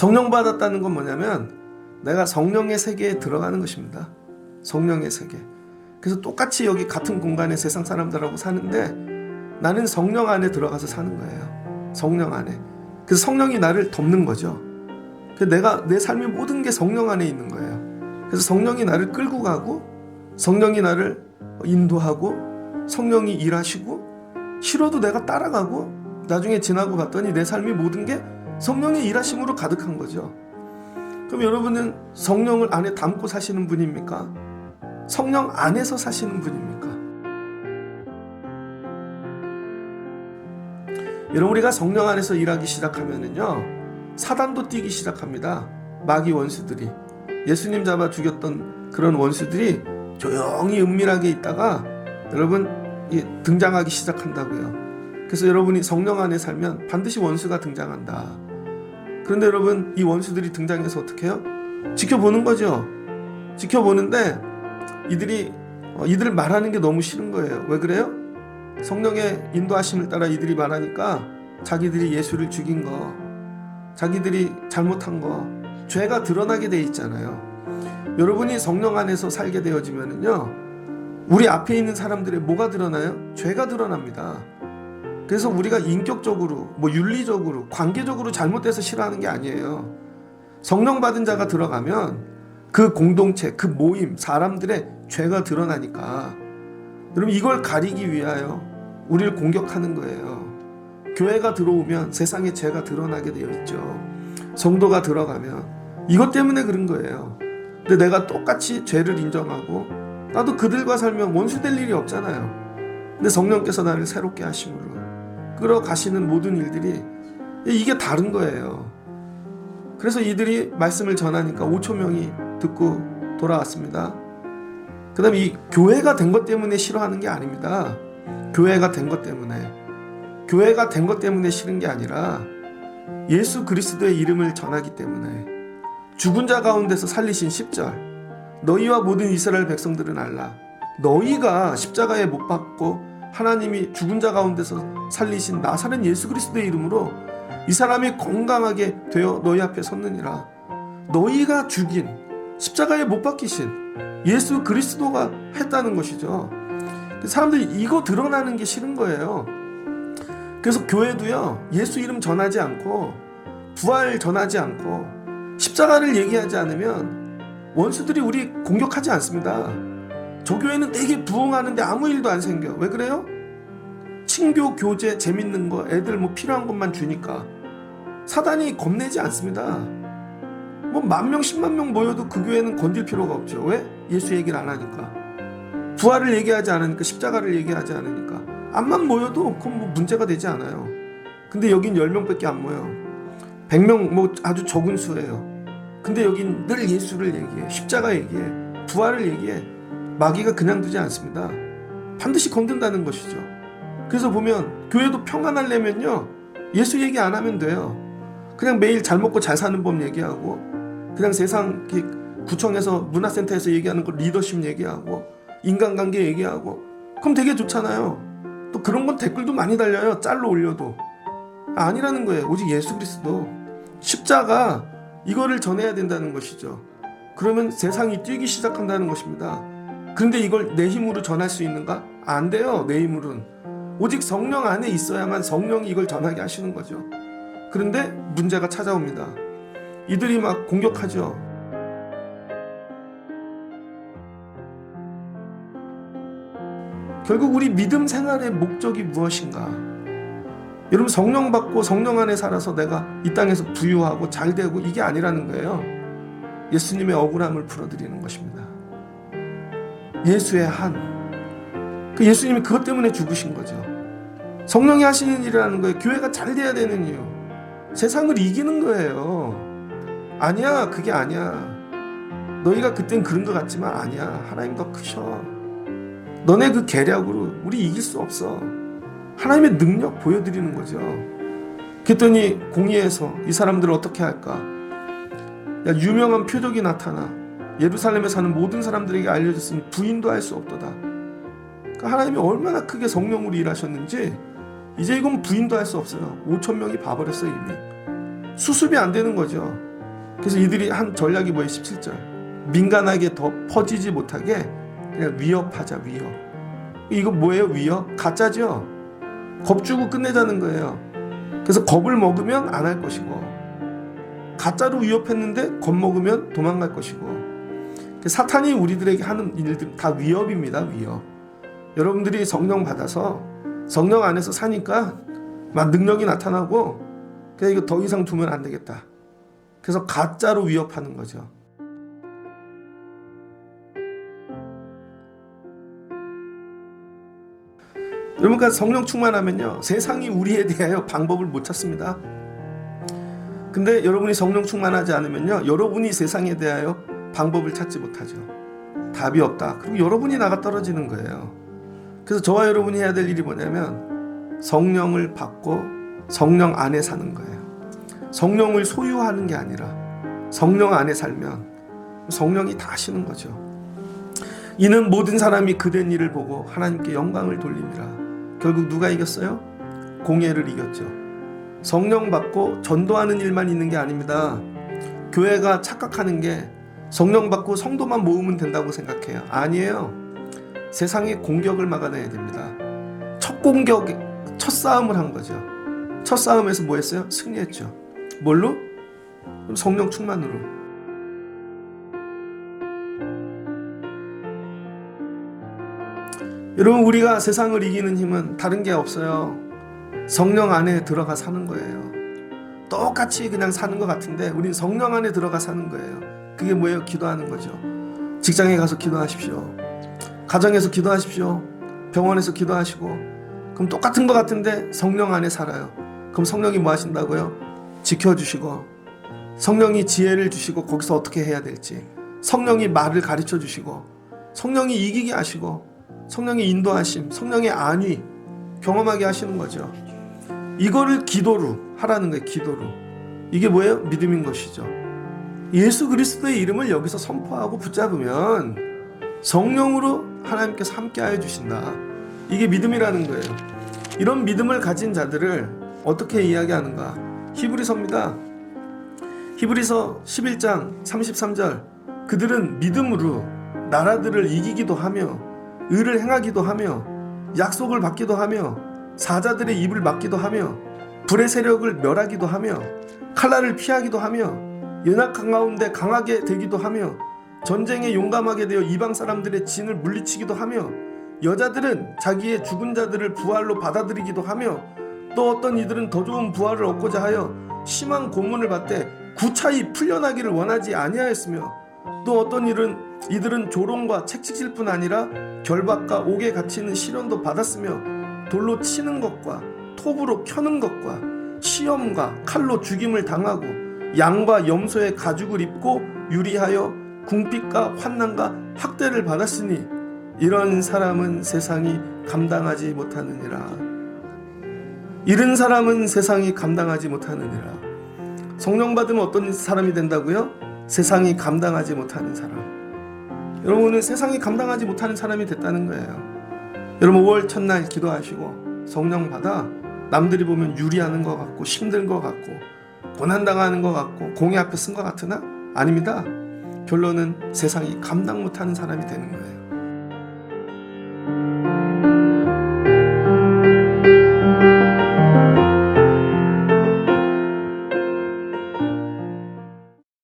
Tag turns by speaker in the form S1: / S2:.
S1: 성령 받았다는 건 뭐냐면 내가 성령의 세계에 들어가는 것입니다. 성령의 세계. 그래서 똑같이 여기 같은 공간에 세상 사람들하고 사는데 나는 성령 안에 들어가서 사는 거예요. 성령 안에. 그래서 성령이 나를 덮는 거죠. 그래서 내가 내 삶의 모든 게 성령 안에 있는 거예요. 그래서 성령이 나를 끌고 가고 성령이 나를 인도하고 성령이 일하시고 싫어도 내가 따라가고 나중에 지나고 봤더니 내 삶이 모든 게 성령의 일하심으로 가득한 거죠. 그럼 여러분은 성령을 안에 담고 사시는 분입니까? 성령 안에서 사시는 분입니까? 여러분 우리가 성령 안에서 일하기 시작하면은요 사단도 뛰기 시작합니다. 마귀 원수들이 예수님 잡아 죽였던 그런 원수들이 조용히 은밀하게 있다가 여러분 이 등장하기 시작한다고요. 그래서 여러분이 성령 안에 살면 반드시 원수가 등장한다. 그런데 여러분 이 원수들이 등장해서 어떻게 해요? 지켜보는 거죠. 지켜보는데 이들이 어, 이들 말하는 게 너무 싫은 거예요. 왜 그래요? 성령의 인도하심을 따라 이들이 말하니까 자기들이 예수를 죽인 거, 자기들이 잘못한 거, 죄가 드러나게 돼 있잖아요. 여러분이 성령 안에서 살게 되어지면은요, 우리 앞에 있는 사람들의 뭐가 드러나요? 죄가 드러납니다. 그래서 우리가 인격적으로, 뭐 윤리적으로, 관계적으로 잘못돼서 싫어하는 게 아니에요. 성령 받은 자가 들어가면 그 공동체, 그 모임, 사람들의 죄가 드러나니까 여러분 이걸 가리기 위하여 우리를 공격하는 거예요. 교회가 들어오면 세상에 죄가 드러나게 되어 있죠. 성도가 들어가면 이것 때문에 그런 거예요. 근데 내가 똑같이 죄를 인정하고 나도 그들과 살면 원수 될 일이 없잖아요. 근데 성령께서 나를 새롭게 하심으로 끌어 가시는 모든 일들이 이게 다른 거예요. 그래서 이들이 말씀을 전하니까 5천 명이 듣고 돌아왔습니다. 그 다음에 이 교회가 된 것 때문에 싫어하는 게 아닙니다. 교회가 된 것 때문에. 교회가 된 것 때문에 싫은 게 아니라 예수 그리스도의 이름을 전하기 때문에 죽은 자 가운데서 살리신 10절 너희와 모든 이스라엘 백성들은 알라 너희가 십자가에 못 박고 하나님이 죽은 자 가운데서 살리신 나사렛 예수 그리스도의 이름으로 이 사람이 건강하게 되어 너희 앞에 섰느니라 너희가 죽인 십자가에 못 박히신 예수 그리스도가 했다는 것이죠. 사람들이 이거 드러나는 게 싫은 거예요. 그래서 교회도요, 예수 이름 전하지 않고, 부활 전하지 않고, 십자가를 얘기하지 않으면 원수들이 우리 공격하지 않습니다. 저 교회는 되게 부흥하는데 아무 일도 안 생겨. 왜 그래요? 친교, 교제, 재밌는 거, 애들 뭐 필요한 것만 주니까. 사단이 겁내지 않습니다. 뭐 만 명, 십만 명 모여도 그 교회는 건들 필요가 없죠. 왜? 예수 얘기를 안 하니까. 부활을 얘기하지 않으니까, 십자가를 얘기하지 않으니까. 암만 모여도 그건 뭐 문제가 되지 않아요. 근데 여긴 10명밖에 안 모여. 100명 뭐 아주 적은 수예요. 근데 여긴 늘 예수를 얘기해. 십자가 얘기해. 부활을 얘기해. 마귀가 그냥 두지 않습니다. 반드시 건든다는 것이죠. 그래서 보면 교회도 평안하려면요. 예수 얘기 안 하면 돼요. 그냥 매일 잘 먹고 잘 사는 법 얘기하고 그냥 세상 구청에서 문화센터에서 얘기하는 거 리더십 얘기하고 인간관계 얘기하고 그럼 되게 좋잖아요. 또 그런 건 댓글도 많이 달려요. 짤로 올려도 아니라는 거예요. 오직 예수 그리스도 십자가 이거를 전해야 된다는 것이죠. 그러면 세상이 뛰기 시작한다는 것입니다. 그런데 이걸 내 힘으로 전할 수 있는가? 안 돼요. 내 힘으로는 오직 성령 안에 있어야만 성령이 이걸 전하게 하시는 거죠. 그런데 문제가 찾아옵니다. 이들이 막 공격하죠. 결국 우리 믿음 생활의 목적이 무엇인가? 여러분 성령 받고 성령 안에 살아서 내가 이 땅에서 부유하고 잘 되고 이게 아니라는 거예요. 예수님의 억울함을 풀어드리는 것입니다. 예수의 한. 그 예수님이 그것 때문에 죽으신 거죠. 성령이 하시는 일이라는 거예요. 교회가 잘 돼야 되는 이유. 세상을 이기는 거예요. 아니야, 그게 아니야. 너희가 그땐 그런 것 같지만 아니야. 하나님 더 크셔. 너네 그 계략으로 우리 이길 수 없어. 하나님의 능력 보여드리는 거죠. 그랬더니 공의에서 이 사람들을 어떻게 할까? 야, 유명한 표적이 나타나 예루살렘에 사는 모든 사람들에게 알려졌으니 부인도 할 수 없도다. 그러니까 하나님이 얼마나 크게 성령으로 일하셨는지 이제 이건 부인도 할 수 없어요. 5천 명이 봐버렸어요 이미. 수습이 안 되는 거죠. 그래서 이들이 한 전략이 뭐예요? 17절. 민간하게 더 퍼지지 못하게 그냥 위협하자 위협. 이거 뭐예요? 위협? 가짜죠. 겁주고 끝내자는 거예요. 그래서 겁을 먹으면 안 할 것이고 가짜로 위협했는데 겁 먹으면 도망갈 것이고 사탄이 우리들에게 하는 일들 다 위협입니다. 위협. 여러분들이 성령 받아서 성령 안에서 사니까 막 능력이 나타나고 그냥 이거 더 이상 두면 안 되겠다. 그래서 가짜로 위협하는 거죠. 그러니까 성령 충만하면요, 세상이 우리에 대하여 방법을 못 찾습니다. 근데 여러분이 성령 충만하지 않으면요, 여러분이 세상에 대하여 방법을 찾지 못하죠. 답이 없다. 그리고 여러분이 나가 떨어지는 거예요. 그래서 저와 여러분이 해야 될 일이 뭐냐면 성령을 받고 성령 안에 사는 거예요. 성령을 소유하는 게 아니라 성령 안에 살면 성령이 다 하시는 거죠. 이는 모든 사람이 그된 일을 보고 하나님께 영광을 돌립니다. 결국 누가 이겼어요? 공예를 이겼죠. 성령 받고 전도하는 일만 있는 게 아닙니다. 교회가 착각하는 게 성령 받고 성도만 모으면 된다고 생각해요. 아니에요. 세상의 공격을 막아내야 됩니다. 첫 공격, 첫 싸움을 한 거죠. 첫 싸움에서 뭐 했어요? 승리했죠. 뭘로? 성령 충만으로. 여러분, 우리가 세상을 이기는 힘은 다른 게 없어요. 성령 안에 들어가 사는 거예요. 똑같이 그냥 사는 것 같은데, 우린 성령 안에 들어가 사는 거예요. 그게 뭐예요? 기도하는 거죠. 직장에 가서 기도하십시오. 가정에서 기도하십시오. 병원에서 기도하시고. 그럼 똑같은 것 같은데 성령 안에 살아요. 그럼 성령이 뭐 하신다고요? 지켜주시고, 성령이 지혜를 주시고, 거기서 어떻게 해야 될지, 성령이 말을 가르쳐 주시고, 성령이 이기게 하시고, 성령의 인도하심, 성령의 안위 경험하게 하시는 거죠. 이거를 기도로 하라는 거예요. 기도로. 이게 뭐예요? 믿음인 것이죠. 예수 그리스도의 이름을 여기서 선포하고 붙잡으면 성령으로 하나님께서 함께하여 주신다. 이게 믿음이라는 거예요. 이런 믿음을 가진 자들을 어떻게 이야기하는가? 히브리서입니다. 히브리서 11장 33절. 그들은 믿음으로 나라들을 이기기도 하며 의를 행하기도 하며 약속을 받기도 하며 사자들의 입을 막기도 하며 불의 세력을 멸하기도 하며 칼날을 피하기도 하며 연약한 가운데 강하게 되기도 하며 전쟁에 용감하게 되어 이방 사람들의 진을 물리치기도 하며 여자들은 자기의 죽은 자들을 부활로 받아들이기도 하며 또 어떤 이들은 더 좋은 부활을 얻고자 하여 심한 고문을 받되 구차히 풀려나기를 원하지 아니하였으며 또 어떤 이들은 이들은 조롱과 책찍질 뿐 아니라 결박과 옥에 갇히는 시련도 받았으며 돌로 치는 것과 톱으로 켜는 것과 시험과 칼로 죽임을 당하고 양과 염소의 가죽을 입고 유리하여 궁핍과 환난과 학대를 받았으니 이런 사람은 세상이 감당하지 못하느니라. 이런 사람은 세상이 감당하지 못하느니라. 성령 받으면 어떤 사람이 된다고요? 세상이 감당하지 못하는 사람. 여러분은 세상이 감당하지 못하는 사람이 됐다는 거예요. 여러분 5월 첫날 기도하시고 성령 받아 남들이 보면 유리하는 것 같고 힘든 것 같고 고난당하는 것 같고 공의 앞에 쓴 것 같으나 아닙니다. 결론은 세상이 감당 못하는 사람이 되는 거예요.